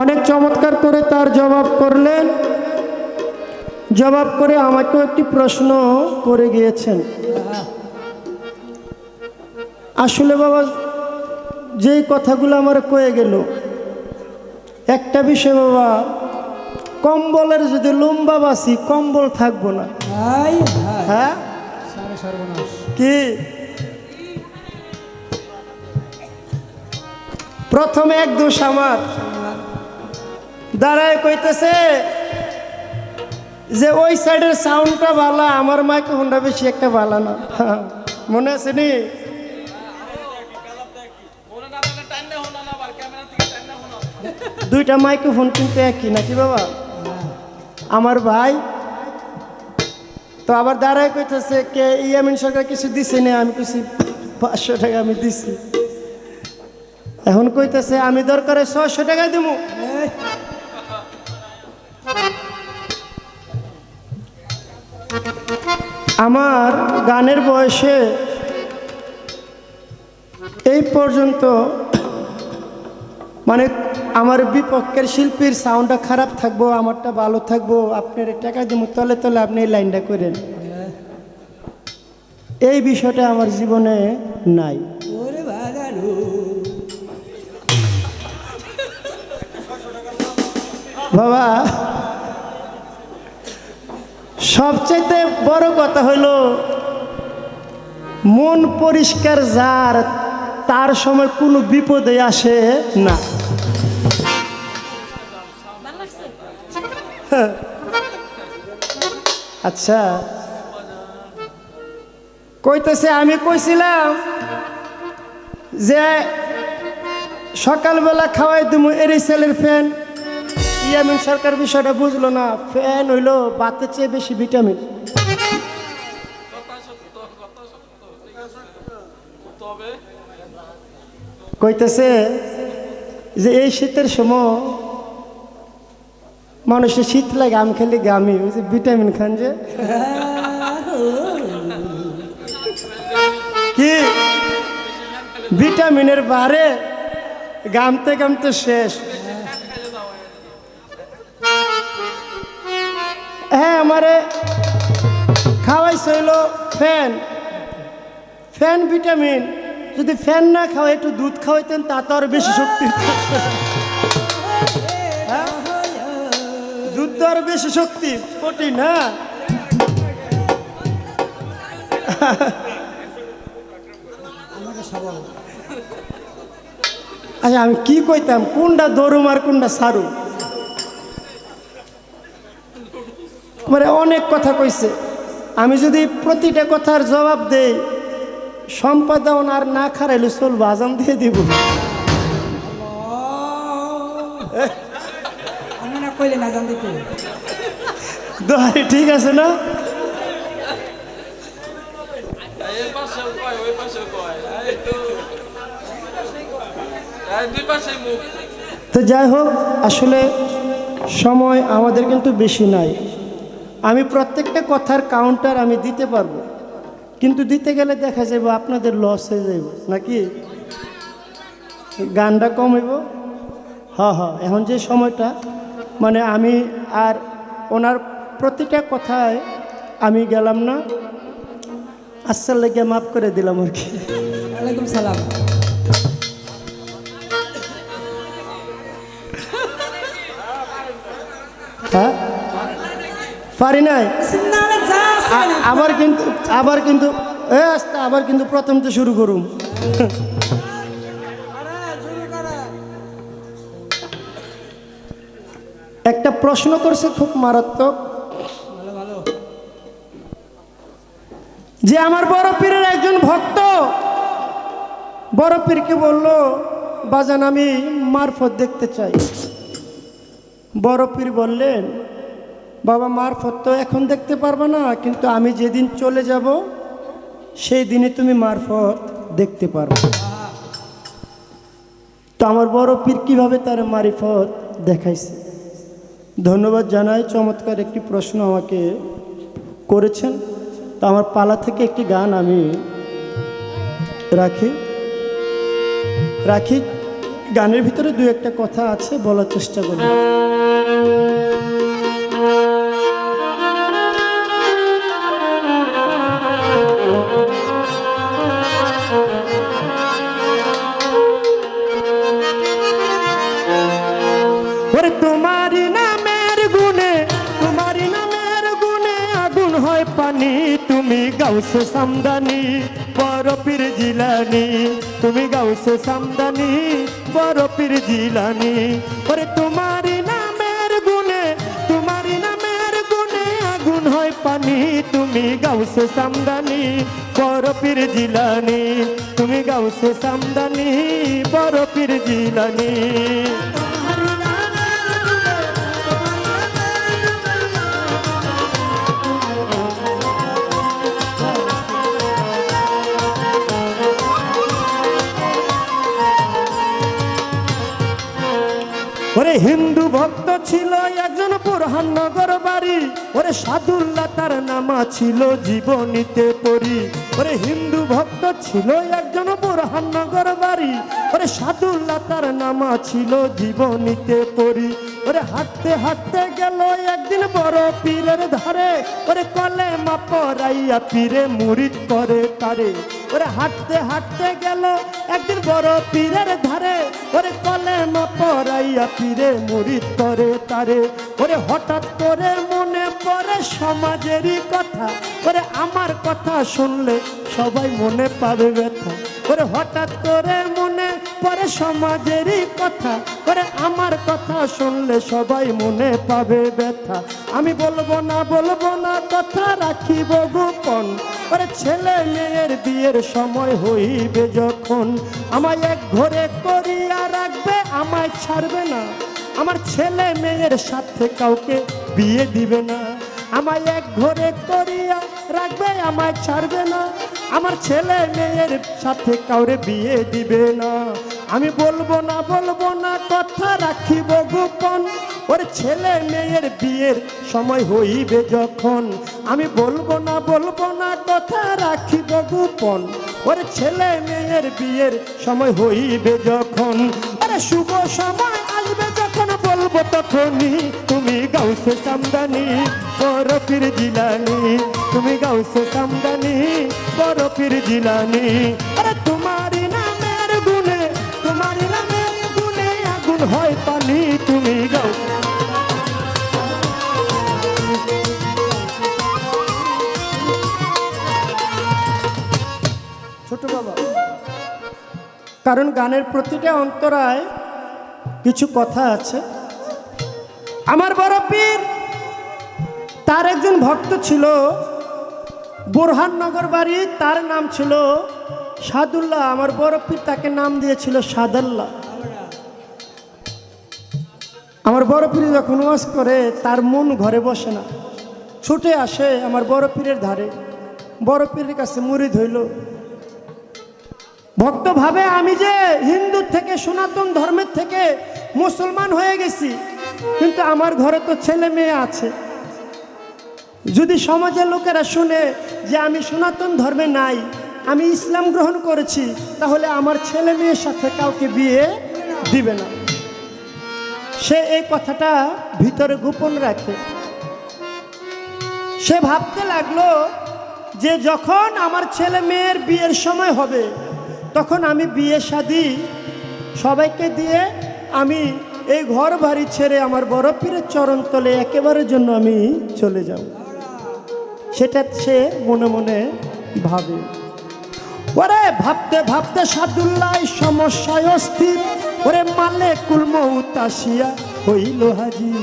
অনেক চমৎকার করে তার জবাব করলেন। জবাব করে আমাকেও একটি প্রশ্ন করে গিয়েছেন। আসলে বাবা যেই কথাগুলো আমার কয়ে গেল একটা বিষয় বাবা কম্বলের যদি লম্বা বাসি কম্বল থাকব না। হ্যাঁ? কি? প্রথমে এক দোষ আমার। দাঁড়ায় কইতেছে যে ওই সাইডের সাউন্ডটা ভালো, আমার মাইকে হোন্ডা বেশি একটা ভালো না। মনে আছে নি? দুইটা মাইক্রোফোন কিন্তু একই, নাকি বাবা? আমার ভাই। তো আবার দাঁড়ায় কইতেছে, কে, ইয়ামিন সরকার কিছু দিছে না? আমি কিছু পাঁচশো টাকা আমি দিছি। এখন কইতেছে, আমি দরকারে ছশো টাকা দিব আমার গানের বয়সে এই পর্যন্ত মানে আমার বিপক্ষের শিল্পীর সাউন্ডটা খারাপ থাকব আমারটা ভালো থাকব আপনার টাকা দিব তলে তলে আপনি এই লাইনটা করেন। এই বিষয়টা আমার জীবনে নাই। বাবা সবচাইতে বড় কথা হলো মন পরিষ্কার যার, তার সময় কোনো বিপদে আসে না। আচ্ছা কইতেছে, আমি কইছিলাম যে সকালবেলা খাওয়াই তুমি এরিসেলের ফ্যান। ইয়ামিন সরকার বিষয়টা বুঝলো না ফ্যান হইল, বাতের চেয়ে বেশি ভিটামিন। কইতেছে যে এই শীতের সময় মানুষের শীত লাগে, আম খেলে গামি ওই যে ভিটামিন খান যে। কি? ভিটামিনের বারে গামতে গামতে শেষ। আমারে খাওয়াইছে ফ্যান। ফ্যান ভিটামিন। যদি ফ্যান না খাওয়াই, একটু দুধ খাওয়াইতেন, তা তো আরও বেশি শক্তি। হ্যাঁ? দুধ তো আরও বেশি শক্তি প্রোটিন হ্যাঁ? আচ্ছা আমি কি কইতাম, কোনটা দরুম আর কোনটা সারু মানে অনেক কথা কইছে। আমি যদি প্রতিটা কথার জবাব দেই সম্পাদন আর না খারাইলে চলবো আজান দিয়ে দিব। দোহারি ঠিক আছে না? তো যাই হোক আসলে সময় আমাদের কিন্তু বেশি নাই। আমি প্রত্যেকটা কথার কাউন্টার আমি দিতে পারব। কিন্তু দিতে গেলে দেখা যাবে আপনাদের লস হয়ে যাইব, নাকি? গানটা কম হইব? হ হ এখন যে সময়টা মানে আমি আর ওনার প্রতিটা কথায় আমি গেলাম না। আসার লেগে মাফ করে দিলাম আর কি। ওয়ালাইকুম সালাম। পারি নাই। আবার কিন্তু আবার কিন্তু এ আস্তে আবার কিন্তু প্রথম তো শুরু করুম। একটা প্রশ্ন করছে খুব মারাত্মক। যে আমার বড় পীরের একজন ভক্ত বড় পীরকে বলল বাজান আমি মারফত দেখতে চাই। বড় পীর বললেন বাবা মারফত তো এখন দেখতে পারবে না, কিন্তু আমি যেদিন চলে যাব, সেই দিনে তুমি মারফত দেখতে পারবে। তো আমার বড় পীর কীভাবে তার মারিফত দেখাইছে? ধন্যবাদ জানাই, চমৎকার একটি প্রশ্ন আমাকে করেছেন। তো আমার পালা থেকে একটি গান আমি রাখি। রাখি, গানের ভিতরে দু একটা কথা আছে, বলার চেষ্টা করি। গাউসে সামদানি, বরফির জিলানি। তুমি গাউসে সামদানি, বরফির জিলানি। ওরে তোমারই নামের গুণে, তোমারই নামের গুণে আগুন হয় পানি। তুমি গাউসে সামদানি, বরফির জিলানি। তুমি গাউসে সামদানি, বরফির জিলানি। ওরে হিন্দু ভক্ত ছিল, একজন বুরহানগর বাড়ি। ওরে সাদুল্লাহ তার নামা ছিল, জীবনীতে পড়ি। ওরে হিন্দু ভক্ত ছিল, একজন বুরহানগর বাড়ি। ওরে সাদুল্লাহ তার নামা ছিল, জীবনীতে পড়ি। ওরে হাঁটতে হাঁটতে গেল একদিন বড় পীরের ধারে। ওরে কলে মা পরাইয়া পীরে মুড়ি করে তারে। ওরে হাঁটতে হাঁটতে গেল একদিন বড় পীরের ধারে ওরে কলে মা পরাইয়া পীরে মুড়ি করে তারে। ওরে হঠাৎ করে পড়ে সমাজেরই কথা। ওরে আমার কথা শুনলে সবাই মনে পাবে ব্যথা। ওরে হঠাৎ করে মনে পড়ে সমাজেরই কথা। ওরে আমার কথা শুনলে সবাই মনে পাবে ব্যথা। আমি বলব না বলব না, কথা রাখিব গোপন। ওরে ছেলে মেয়ের বিয়ের সময় হইবে যখন। আমায় এক ঘরে করিয়া রাখবে, আমায় ছাড়বে না। আমার ছেলে মেয়ের সাথে কাউকে বিয়ে দিবে না। আমায় এক ঘরে করিয়া রাখবে, আমায় ছাড়বে না। আমার ছেলে মেয়ের সাথে কাউরে বিয়ে দিবে না। আমি বলব না বলব না, কথা রাখিব গোপন। ওর ছেলে মেয়ের বিয়ের সময় হইবে যখন। আমি বলব না বলব না, কথা রাখিব গোপন। ওর ছেলে মেয়ের বিয়ের সময় হইবে যখন। আরে শুভ সময় বলব তখনই। তুমি গাউসে সামদানি, বরফির জিলানি। তুমি গাউসে সামদানি, বরফির জিলানি। আরে তোমারই নামের গুণে, তোমারই নামের গুণে আগুন হয় পানি। তুমি গাউসে ছোট বাবা, কারণ গানের প্রতিটা অন্তরায় কিছু কথা আছে। আমার বড় পীর, তার একজন ভক্ত ছিল। বোরহাননগর বাড়ি, তার নাম ছিল সাদুল্লাহ। আমার বড় পীর তাকে নাম দিয়েছিল সাদাল্লাহ। আমার বড় পীর যখন ওয়াজ করে তার মন ঘরে বসে না। ছুটে আসে আমার বড় পীরের ধারে। বড় পীরের কাছে মুড়ি ধইল। ভক্ত ভাবে, আমি যে হিন্দু থেকে সনাতন ধর্মের থেকে মুসলমান হয়ে গেছি কিন্তু আমার ঘরে তো ছেলে মেয়ে আছে। যদি সমাজের লোকেরা শুনে যে আমি সনাতন ধর্মে নাই, আমি ইসলাম গ্রহণ করেছি, তাহলে আমার ছেলে মেয়ের সাথে কাউকে বিয়ে দিবে না। সে এই কথাটা ভিতরে গোপন রাখে। সে ভাবতে লাগল যে যখন আমার ছেলে মেয়ের বিয়ের সময় হবে, তখন আমি বিয়ে শাদি সবাইকে দিয়ে আমি এই ঘর বাড়ি ছেড়ে আমার বড় পীরের চরণ তলে একেবারের জন্য আমি চলে যাব। সেটা সে মনে মনে ভাবে। ওরে ভাবতে ভাবতে সাদুল্লাহ সমস্যায় অস্থির। ওরে মালে কুলমৌত আসিয়া হইল হাজি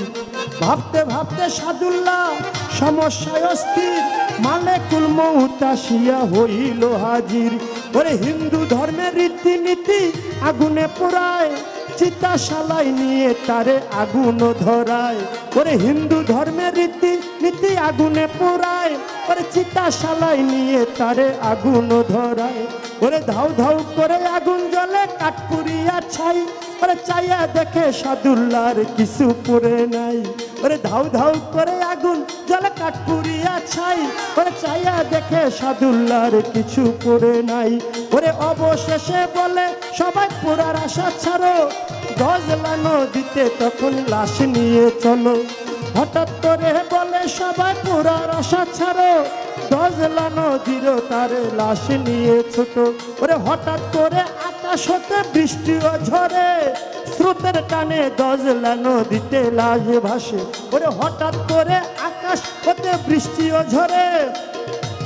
ভাবতে ভাবতে সাদুল্লাহ সমস্যায় অস্থির। মালে কুলমৌত আসিয়া হইল হাজির। ওরে হিন্দু ধর্মের রীতিনীতি আগুনে পোড়ায়। চিতা শালাই নিয়ে তারে আগুন ধরায়। ওরে হিন্দু ধর্মের রীতি নীতি আগুনে পোড়ায়। ওরে চিতা শালাই নিয়ে তারে আগুন ধরায়। ওরে ধাউ ধাউ করে আগুন জ্বলে কাঠপুরিয়া ছাই। ওরে চাইয়া দেখে সাদুল্লার কিছু পরে নাই। ওরে ধাউ ধাউ করে আগুন কাঠ পুরিয়া ছাই। ওরে চাইয়া দেখে সাদুল্লার কিছু করে নাই। ওরে অবশেষে বলে, সবাই পুরার আশা ছাড়ো। গজলা নদীতে তখন লাশ নিয়ে চলো। হঠাৎ করে বলে, সবাই পুরার আশা ছাড়ো। গজলা নদীর তার লাশ নিয়ে ছোট। ওরে হঠাৎ করে আকাশ হতে বৃষ্টিও ঝরে স্রোতের টানে গজলা নদীতে লাশ ভাসে। ওরে হঠাৎ করে আকাশ হতে বৃষ্টিও ঝরে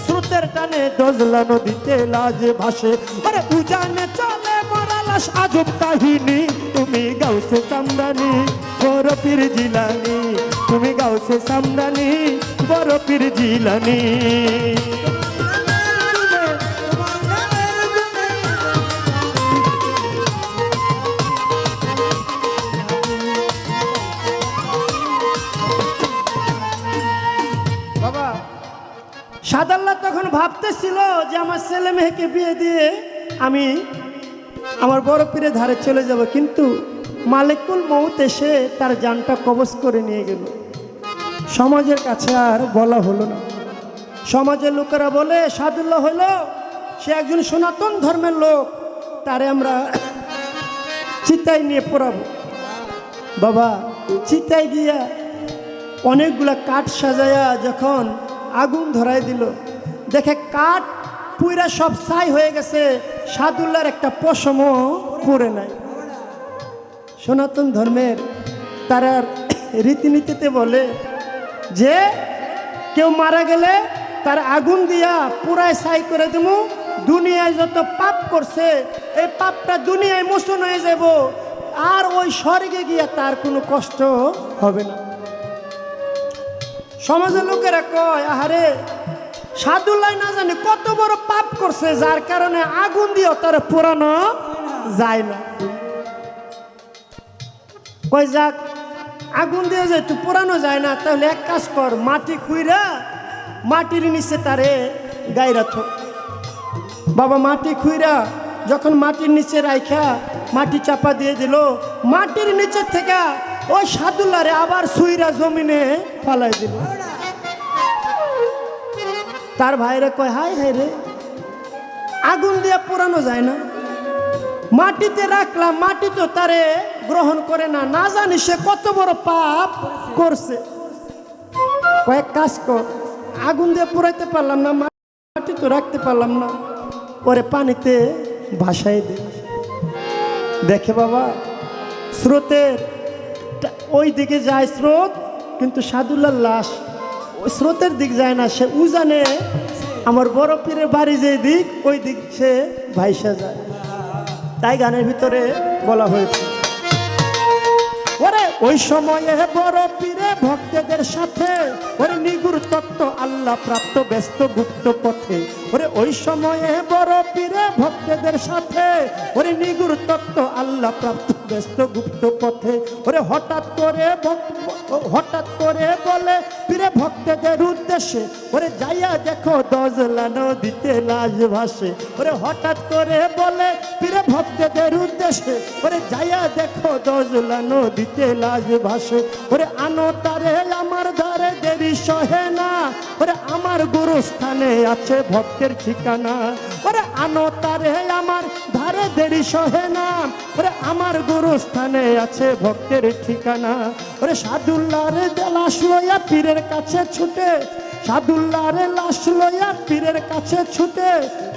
স্রোতের টানে দজলা নদীতে লাজ ভাসে। আরে উজানে চলে মরা আজব কাহিনী, তুমি গাউসে সামদানি বড় পীর জিলানি, তুমি গাউসে সামদানি বড় পীর জিলানি। ভাবতেছিল যে আমার ছেলে মেয়েকে বিয়ে দিয়ে আমি আমার বড় পীরে ধারে চলে যাব, কিন্তু মালিকুল মৌত এসে তার জানটা কবজ করে নিয়ে গেল। সমাজের কাছে আর বলা হলো না। সমাজের লোকেরা বলে, সাদুল্লাহ হলো সে একজন সনাতন ধর্মের লোক, তারে আমরা চিতায় নিয়ে পড়াবো। বাবা চিতায় গিয়া অনেকগুলা কাঠ সাজায়া যখন আগুন ধরাই দিল দেখে কাঠ পুইরা সব ছাই হয়ে গেছে, সাদুল্লার একটা পশমও পড়ে নাই। সনাতন ধর্মের তারা রীতিনীতিতে বলে যে, কেউ মারা গেলে তার আগুন দিয়া পুরায় ছাই করে দেবো দুনিয়ায় যত পাপ করছে, এই পাপটা দুনিয়ায় মোচন হয়ে যাব আর ওই স্বর্গে গিয়া তার কোনো কষ্ট হবে না। সমাজের লোকেরা কয়, আহারে সাদুল্লাহ না জানি কত বড় পাপ করছে, যার কারণে আগুন দিয়েও তার পোড়ানো যায় না। কয় যাক, আগুন দিয়ে যে তুই পোড়ানো যায় না, তাহলে এক কাজ কর, মাটি খুইরা মাটির নিচে তারে গাইরা থো বাবা, মাটি খুইরা যখন মাটির নিচে রাইখা মাটি চাপা দিয়ে দিল, মাটির নিচে থেকে ওই সাদুল্লারে আবার সুইরা জমিনে ফালাই দিল। তার ভাইরে কয়, হাই হাই রে, আগুন দিয়ে পোড়ানো যায় না। মাটিতে রাখলাম, মাটি তো তারে গ্রহণ করে না। না জানি সে কত বড় পাপ করছে। কয়েক কাজ কর, আগুন দিয়ে পোড়াইতে পারলাম না মাটি তো রাখতে পারলাম না। পরে পানিতে ভাসাই দে। দেখে বাবা, স্রোতের ওই দিকে যায় স্রোত, কিন্তু সাদুল্লার লাশ স্রোতের দিক যায় না, সে উজানে আমার বড় পীরের বাড়ি যে দিক, ওই দিক সে ভাইসা যায়। তাই গানের ভিতরে বলা হয়েছে। ওই সময়ে বড় পীরে ভক্তদের সাথে, ওরে নিগুর তত্ত্ব আল্লাহ প্রাপ্ত, ব্যস্ত গুপ্ত পথে। ওরে ওই সময়ে বড় পীরে ভক্তদের সাথে, ওরে নিগুর তত্ত্ব আল্লাহ প্রাপ্ত, ব্যস্ত গুপ্ত পথে। ওরে হঠাৎ করে হঠাৎ করে বলে পীরে ভক্তদের উদ্দেশ্যে, ওরে যাইয়া দেখো দজলা নদীতে লাজ ভাসে। ওরে হঠাৎ করে বলে পীরে ভক্তদের উদ্দেশ্যে ওরে যাইয়া দেখো দজলা নদীতে লাজ ভাসে। ওরে আনো তারে, আমার ধারে দেরি সহে না। ওরে আমার গুরুস্থানে আছে ভক্তের ঠিকানা। ওরে আনো তারে, আমার ধারে দেরি সহে না। ওরে আমার গুরুস্থানে আছে ভক্তের ঠিকানা। ওরে সাদুল্লার লাশ লইয়া পীরের কাছে ছুটে সাদুল্লার লাশ লইয়া পীরের কাছে ছুটে,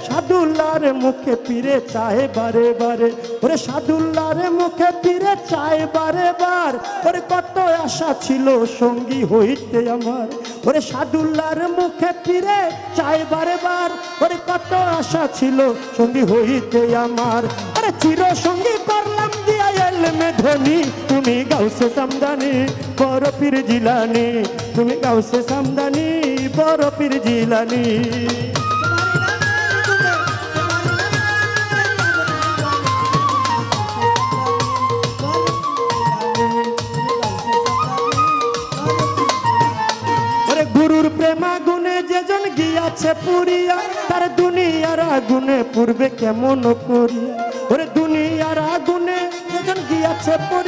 সাদুল্লার মুখে পীরে চায় বারে বারে। ওরে সাদুল্লার মুখে পীরে চায় বারে বার, ওরে কত আশা ছিল সঙ্গী হইতে আমার। ওরে সাদুল্লার মুখে পীরে চায় বারে বার, ওরে কত আশা ছিল সঙ্গী হইতে আমার। আরে চির সঙ্গী করলাম তুমি গাউসে সামদানি, বড় পীর জিলানি, তুমি গাউসে সামদানি। বড় পীর জিলানি। গুরুর প্রেমা গুনে যেজন গিয়াছে পুরিয়া, তার দুনিয়ার আগুনে পূর্বে কেমন করিয়া। ওরে দুনিয়ার আগুনে যেজন গিয়াছে পুরিয়া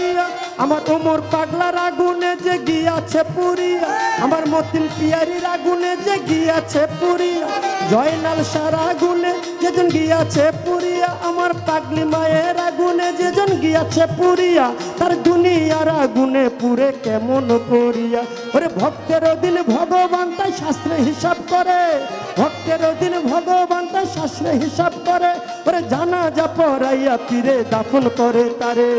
আমার ওমর পাগলার আগুনে যে গিয়াছে পুরিয়া। আমার মতিন পিয়ারির আগুনে যে গিয়াছে পুরিয়া। জয়নাল সার আগুনে যেজন গিয়াছে পুরিয়া। আমার পাগলি মায়ের আগুনে যেজন গিয়াছে পুরিয়া। তার দুনিয়ার আগুনে পুরে কেমন করিয়া। ওরে ভক্তের দিন ভগবান তাই শাস্ত্রে হিসাব করে। ভক্তের দিন ভগবান তাই শাস্ত্রে হিসাব করে। ওরে জানা যা পড়াইয়া পীরে দাফন করে তারে।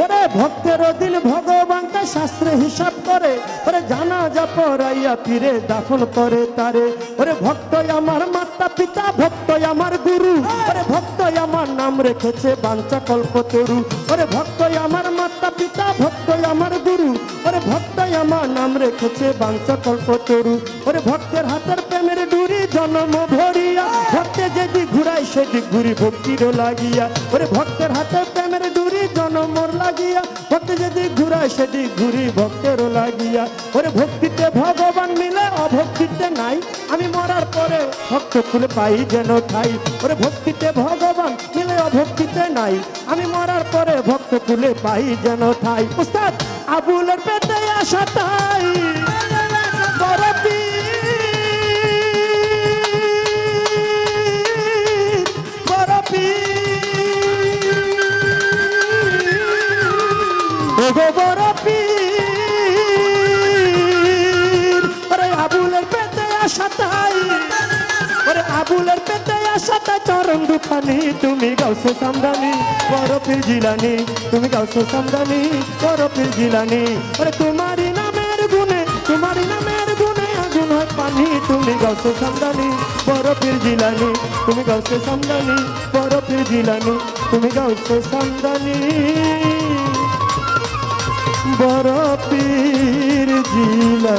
ওরে ভক্তের দিন ভগবান তা শাস্ত্রে হিসাব করে, ওরে জানা যা পড়াইয়া পীরে দাফন করে তারে। ওরে ভক্ত আমার মাতা পিতা ভক্ত আমার গুরু। ওরে ভক্ত আমার নাম রেখেছে বাঞ্চা কল্প তরু ওরে ভক্ত আমার মাতা পিতা ভক্ত আমার গুরু। ওরে ভক্ত আমার নাম রেখেছে বাঞ্চা কল্প তরু ওরে ভক্তের হাতের প্রেমের ডুরি জন্ম ভরিয়া, ভক্তে যেদিক ঘুরাই সেদিক ঘুরি ভক্তিরও লাগিয়া। ওরে ভক্তের হাতের প্রেমের ডুরি জনমর লাগিয়া, ভক্তি যদি ঘুরাই সেদিক ঘুরি ভক্তেরও লাগিয়া। ওরে ভক্তিতে ভগবান মিলে, অভক্তিতে নাই। আমি মরার পরে ভক্ত খুলে পাই যেন ঠাই। ওরে ভক্তিতে ভগবান মিলে, অভক্তিতে নাই। আমি মরার পরে ভক্ত খুলে পাই যেন ঠাই। উস্তাদ, আবুলের পেতে আসা তাই। বড় ওগো বড় পীর। ওরে আবুলের পেতে আসা তাই। ওরে আবুলের পেতে আসা তাই। চরণ দুখানি, তুমি গাউসে সামদানি। বড় পীর জিলানি, তুমি গাউসে সামদানি। বড় পীর জিলানি, ওরে তোমারই নামের গুণে, তোমারই নামের গুণে আগুন হয় পানি। তুমি গাউসে সামদানি, বড় পীর জিলানি, তুমি গাউসে সামদানি। বড় পীর জিলানি, তুমি গাউসে সামদানি। বড় পীর জিলা